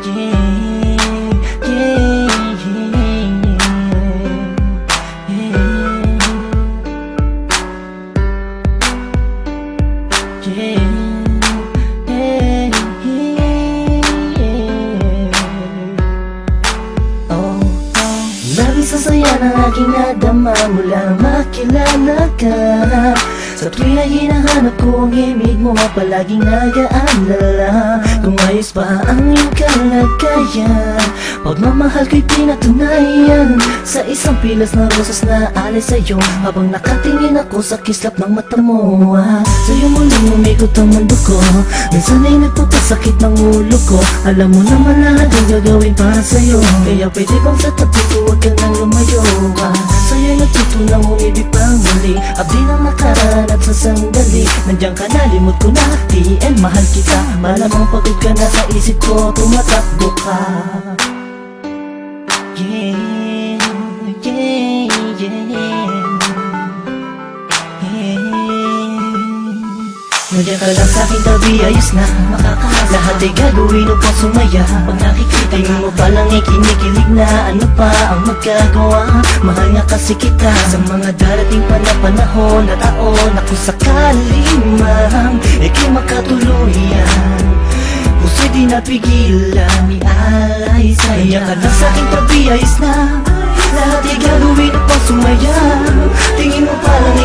Oh, oh. Labis sa saya ng aking nadama mula makilala ka Sa tuwing na hinahanap ko ang imig mo Palaging nag-aalala Kung ayos ba ang iyong kalagayan. Pagmamahal ko'y pinatunayan. Sa isang pilas na rosas na alay sa'yo Habang nakatingin ako sa kislap ng mata mo ah, Sa'yo muling umikot ang mundo ko. Minsan ay nagpapasakit ng ulo ko. Alam mo naman lahat ang gagawin para sa'yo. Kaya pwede bang sa tabi ko huwag ka nang lumayo ah, Sa'yo'y natutunang umibig pang muli. Abdi ng nakaraan at sa sandali. Nandiyan ka na, limot ko na. TN, mahal kita. Malamang pagod ka na sa isip ko. Tumatakbo ka. Yeah, yeah, yeah. Nandiyan ka lang sa aking tabi, ayos na. Makakahasa Ay gagawin upang sumaya. Pag nakikita mo pa lang ay kinikilig na Ano pa ang magagawa? Mahal nga kasi kita Sa mga darating pa na panahon at taon. Ako sakali man Ika'y makatuluyan. Puso'y di napigilan Ni alay sa'yo. Nandiyan ka lang sa aking tabi, ayos na. Lahat ay gagawin upang sumaya. Tingin mo pa lang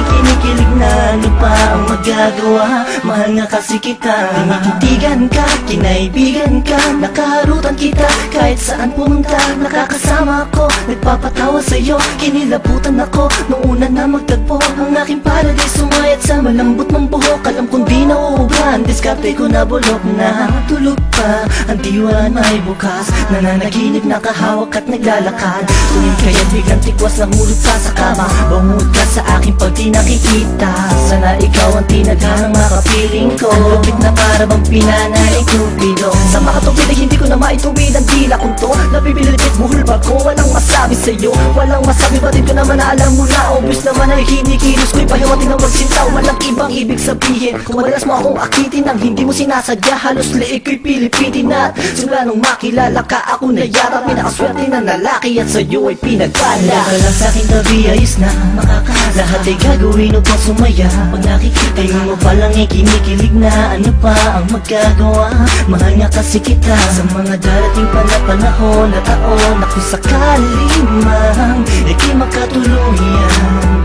ang magagawa Mahal nga kasi kita. Tinititigan ka, kinaibigan ka Nakaharutan kita. Kahit saan pumunta Nakakasama ako, nagpapatawa sa'yo Kinilabutan ako. Nung una na magtagpo Ang aking paradise sumayat sa malambot mong buhok. Alam kong di nauubran, diskarte ko na bulok na Tulog pa, ang diwa may bukas Nananaginip nakahawak at naglalakad. Tuwing kaya biglang tikwas na hulog ka sa kama. Bangod ka sa akin pag di nakikita Sana ikaw ang tinaghanang makapiling ko. Lupit na para bang pinanay kupido Sa makatupid ay hindi ko na maituwid ang tila kong to. Nabibilipit buhol ba ko? Walang masabi sa'yo. Walang masabi batid ko naman na alam mo na. Obvious naman ay hinikilos ko'y pahiwating ng magsintaw Walang ibang ibig sabihin. Kung madalas mo akong akitin ng hindi mo sinasadya Halos leeg ko'y pilipitin at Simula nung makilala ka ako na yara Pinakaswerte na lalaki at sa'yo ay pinagpala. Ka lang sa aking tabi ayos na makakasa Lahat ay gagawin upang sumaya Pag nakikita mo pa lang ay kinikilig na Ano pa ang magagawa? Mahal nga kasi kita. Sa mga darating pa na panahon at taon Ako sakali man Ika'y makatuluyan.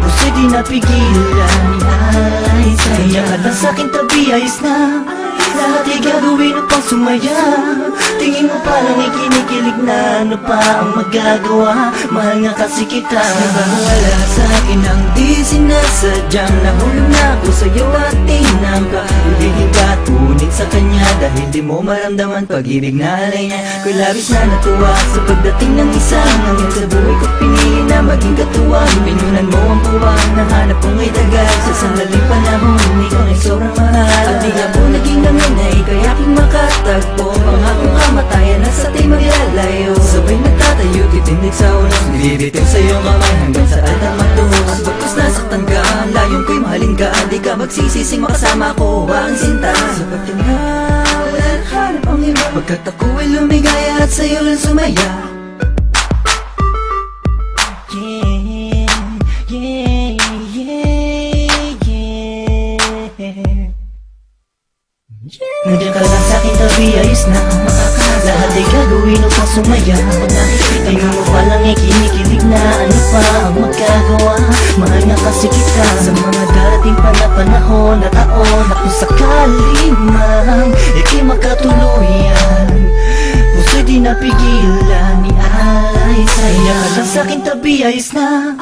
Puso'y di napigilan. Ni alay sa'yo Kaya ka lang sa'king tabi ayos na Lahat ay gagawin upang sumaya Tingin mo pa lang ay kinikilig na Ano pa ang magagawa. Mahal nga kasi kita. Wala sa akin ang di sinasadyang Nahulog na ako sa'yo at tinangka Hindi ka tunit sa kanya Dahil di mo maramdaman pag-ibig na alay niya. Ko'y na natuwa sa pagdating ng isang Hanggang sa buhay ko pinili maging katuwang Pinunan mo ang puwang Nahanap kong ay tagal Sa sandaling panahon Ikaw ay sobrang mahal. At di ako naging namin na ika'y aking makatagpo. Pangakong kamatayan na sa tayo maglalayo Sabay nagtatayo titindig sa ulos Nilibitin sa iyong kamay hanggang sa altar magtuhos At pagkus nasaktan ka layong ko'y mahalin ka. Di ka magsisising makasama ko Ang sinta? Sa iba. Pagkat ako ay lumigaya At sa'yo lang sumaya Nandiyan ka lang sa aking tabi, ayos na makakasa Lahat ay gagawin upang sumaya. Pag nakikita mo pa lang ay kinikilig na Ano pa ang magagawa Mahal nga kasi kita Sa mga darating pa na panahon at taon. Ako sakali man Ika'y makatuluyan Puso'y di napigilan Ni alay. Sa'yo Kaya ka lang sa aking tabi, ayos na